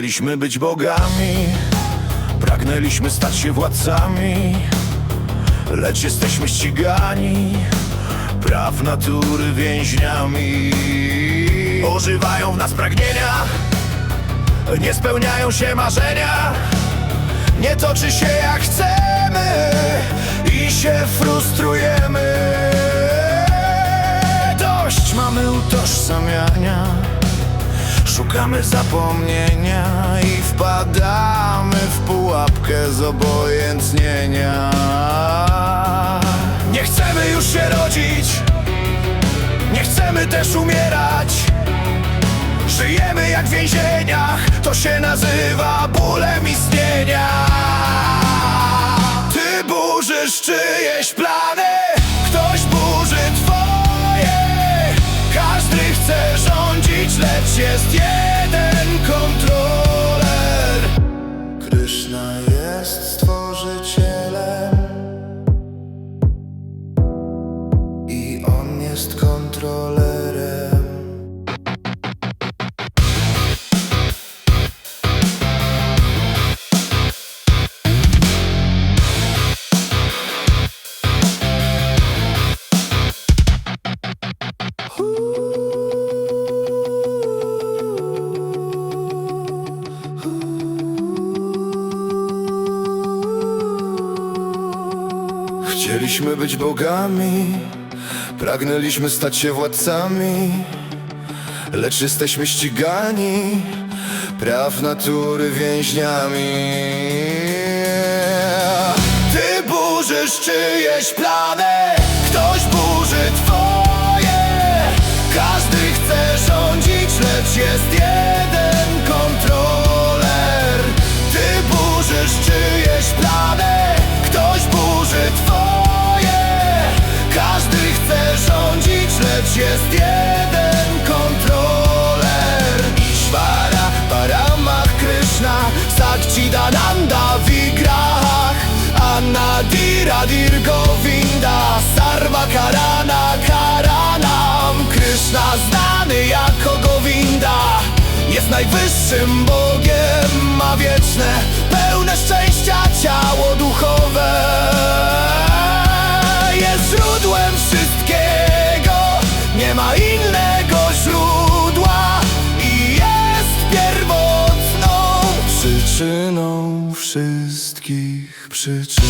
Chcieliśmy być bogami, pragnęliśmy stać się władcami, lecz jesteśmy ścigani, praw natury więźniami. Ożywają w nas pragnienia, nie spełniają się marzenia, nie toczy się jak chcemy i się frustrujemy. Dość mamy utożsamiania. Szukamy zapomnienia i wpadamy w pułapkę zobojętnienia. Nie chcemy już się rodzić, nie chcemy też umierać. Żyjemy jak w więzieniach, to się nazywa bólem istnienia. Ty burzysz czyjeś plany, ktoś burzy twoje. Każdy chce rządzić, lecz jest jeden Chcieliśmy być bogami, pragnęliśmy stać się władcami, lecz jesteśmy ścigani, praw natury więźniami. Ty burzysz czyjeś plany, ktoś burzy twoje. Każdy chce rządzić, lecz jest jeden lecz jest jeden kontroler. Ishvara, Paramah Krishna, Sakchidananda Vigrahach, Anadira Dir Govinda, Sarva Karana Karanam. Krishna znany jako Govinda, jest najwyższym Bogiem, ma wieczne, pełne szczęścia ciało duchowe. Jest źródłem wszystkiego, wszystkich przyczyn.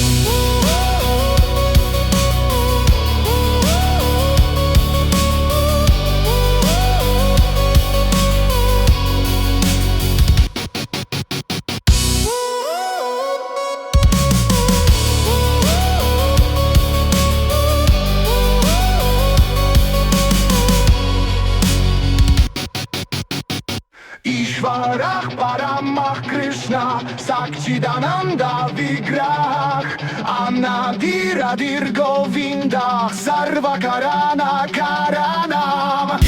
Ishvarah Paramah Krishna Sakchidananda Vigrah Anadira Dir Govinda Sarva Karana Karanam